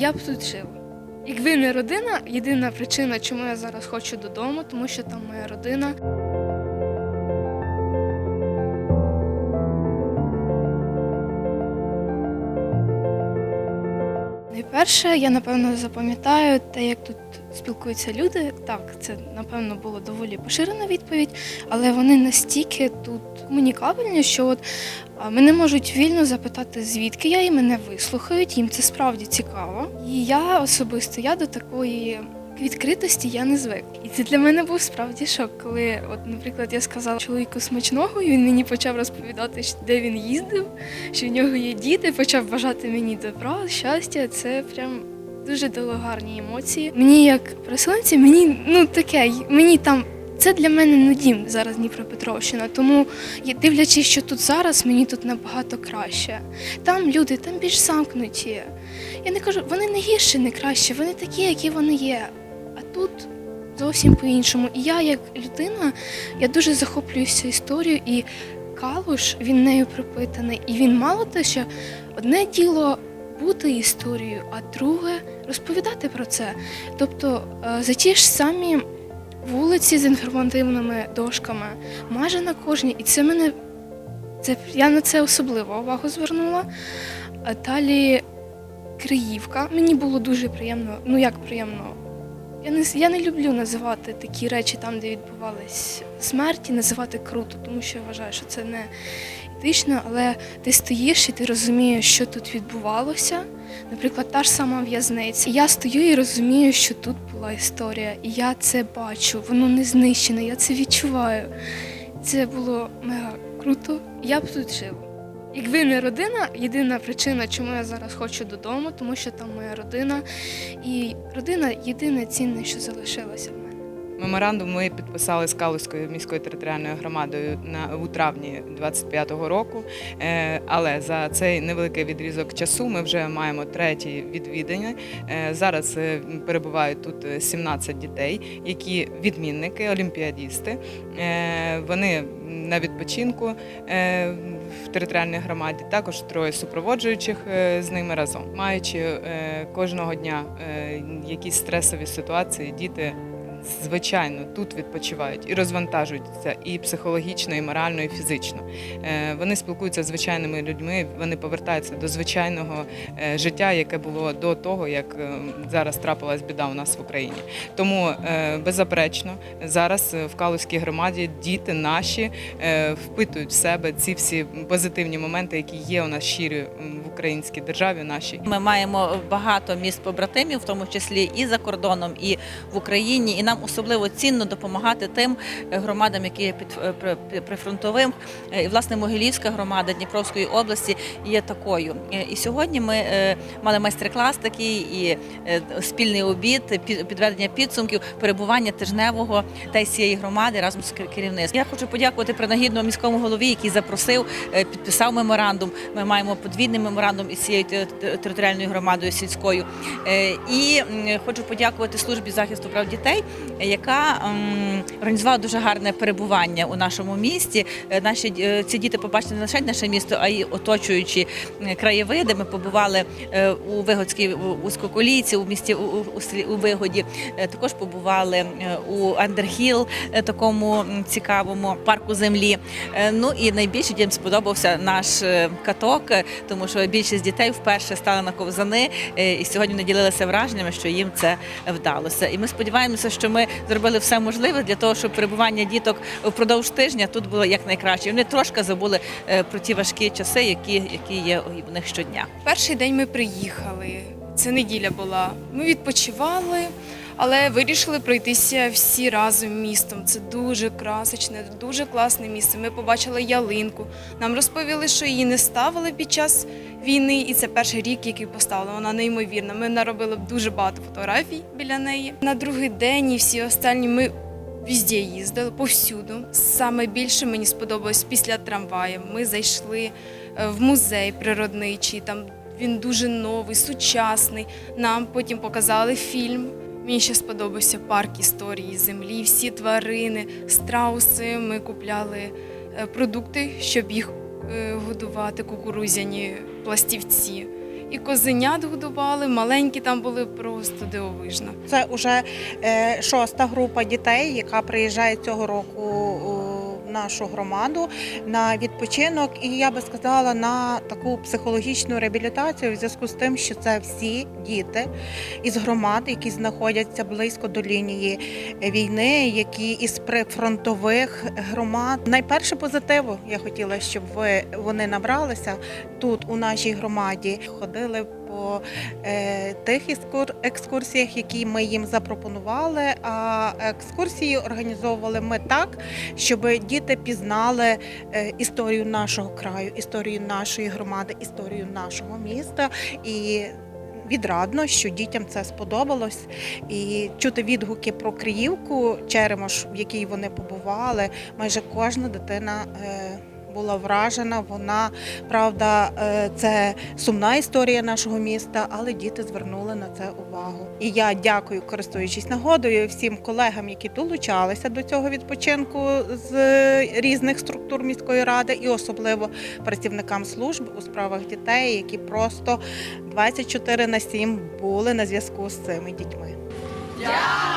я б тут жив. Якби не родина, єдина причина, чому я зараз хочу додому, тому що там моя родина. Найперше, я напевно запам'ятаю те, як тут спілкуються люди. Так, це напевно було доволі поширена відповідь, але вони настільки тут комунікабельні, що от мене можуть вільно запитати, звідки я, і мене вислухають. Їм це справді цікаво. І я особисто я до такої. Відкритості я не звик. І це для мене був справді шок, коли, от, наприклад, я сказала чоловіку смачного, і він мені почав розповідати, де він їздив, що в нього є діти, почав бажати мені добра, щастя. Це прям дуже дало гарні емоції. Мені як переселенці, мені ну таке, мені там. Це для мене не дім зараз Дніпропетровщина, тому я- дивлячись, що тут зараз, мені тут набагато краще. Там люди, там більш замкнуті. Я не кажу, вони не гірші, не краще, вони такі, які вони є. Тут зовсім по-іншому. І я, як людина, я дуже захоплююся історією, і Калуш він нею пропитаний. І він мало те, що одне діло бути історією, а друге розповідати про це. Тобто е, за ті ж самі вулиці з інформативними дошками, майже на кожній. І це мене це я на це особливо увагу звернула. А далі Криївка. Мені було дуже приємно. Ну як приємно. Я не, я не люблю називати такі речі там, де відбувались смерті, називати круто, тому що я вважаю, що це не етично, але ти стоїш і ти розумієш, що тут відбувалося. Наприклад, та ж сама в'язниця. Я стою і розумію, що тут була історія, і я це бачу, воно не знищене, я це відчуваю. Це було мега круто. Я б тут жив. Якби не родина, єдина причина, чому я зараз хочу додому, тому що там моя родина. І родина єдине цінне, що залишилося. Меморандум ми підписали з Калузькою міською територіальною громадою на у травні 25-го року. Е, Але за цей невеликий відрізок часу ми вже маємо треті відвідання. Е, Зараз е, перебувають тут е, 17 дітей, які відмінники, олімпіадісти. Вони на відпочинку в територіальній громаді, також троє супроводжуючих з ними разом. Маючи кожного дня якісь стресові ситуації, діти звичайно тут відпочивають і розвантажуються і психологічно, і морально, і фізично. Е, Вони спілкуються з звичайними людьми, вони повертаються до звичайного е, життя, яке було до того, як е, зараз трапилась біда у нас в Україні. Тому беззаперечно зараз в Калузькій громаді діти наші впитують в себе ці всі позитивні моменти, які є у нас щирі в українській державі нашій. Ми маємо багато міст побратимів, в тому числі і за кордоном, і в Україні. І нам особливо цінно допомагати тим е, громадам, які є під е, при- при- прифронтовим. Е, І власне Могилівська громада Дніпровської області є такою. І сьогодні ми мали майстер-клас такий і спільний обід, пі- підведення підсумків перебування тижневого та й цієї громади разом з кер- керівництвом. Я хочу подякувати принагідно міському голові, який запросив, підписав меморандум. Ми маємо подвійний меморандум із цією те- те- територіальною громадою сільською. І хочу подякувати службі захисту прав дітей, яка організувала дуже гарне перебування у нашому місті. Е, Наші е, ці діти побачили не лише наше місто, а й оточуючі е, краєвиди. Ми побували у Вигодській у- Узкоколійці, у місті у, у, Вигоді. Також побували у Андерхіл, такому цікавому парку землі. Ну і найбільше дітям сподобався наш каток, тому що більшість дітей вперше стали на ковзани, і сьогодні вони ділилися враженнями, що їм це вдалося. І ми сподіваємося, що ми зробили все можливе для того, щоб перебування діток впродовж тижня тут було якнайкраще. Вони трошки забули е, про ті важкі часи, які, які є у них щодня. Перший день ми приїхали. Це неділя була. Ми відпочивали, але вирішили пройтися всі разом містом. Це дуже красочне, дуже класне місце. Ми побачили ялинку. Нам розповіли, що її не ставили під час війни, і це перший рік, який поставили. Вона неймовірна. Ми наробили дуже багато фотографій біля неї. На другий день і всі останні ми. Везде їздили, повсюду. Саме більше мені сподобалось після трамваю. Ми зайшли е, в музей природничий. Там він дуже новий, сучасний. Нам потім показали фільм. Мені ще сподобався парк історії землі, всі тварини, страуси. Ми купляли е, продукти, щоб їх годувати, кукурузяні пластівці. і козенят годували, маленькі там були просто дивовижно. Це вже е, шоста група дітей, яка приїжджає цього року нашу громаду на відпочинок, і я би сказала на таку психологічну реабілітацію в зв'язку з тим, що це всі діти із громад, які знаходяться близько до лінії війни, які із прифронтових громад. Найперше позитиву я хотіла, щоб ви вони набралися тут у нашій громаді, ходили по е, тих екскурсіях, які ми їм запропонували. А екскурсії організовували ми так, щоб діти пізнали е, історію нашого краю, історію нашої громади, історію нашого міста і. Відрадно, що дітям це сподобалось, і чути відгуки про Криївку, Черемош, в якій вони побували. Майже кожна дитина е, була вражена. Вона правда, е, це сумна історія нашого міста, але діти звернули на це увагу. І я дякую, користуючись нагодою, всім колегам, які долучалися до цього відпочинку з різних структур міської ради, і особливо працівникам служб у справах дітей, які просто 24 на 7 були на зв'язку з цими дітьми. Дякую!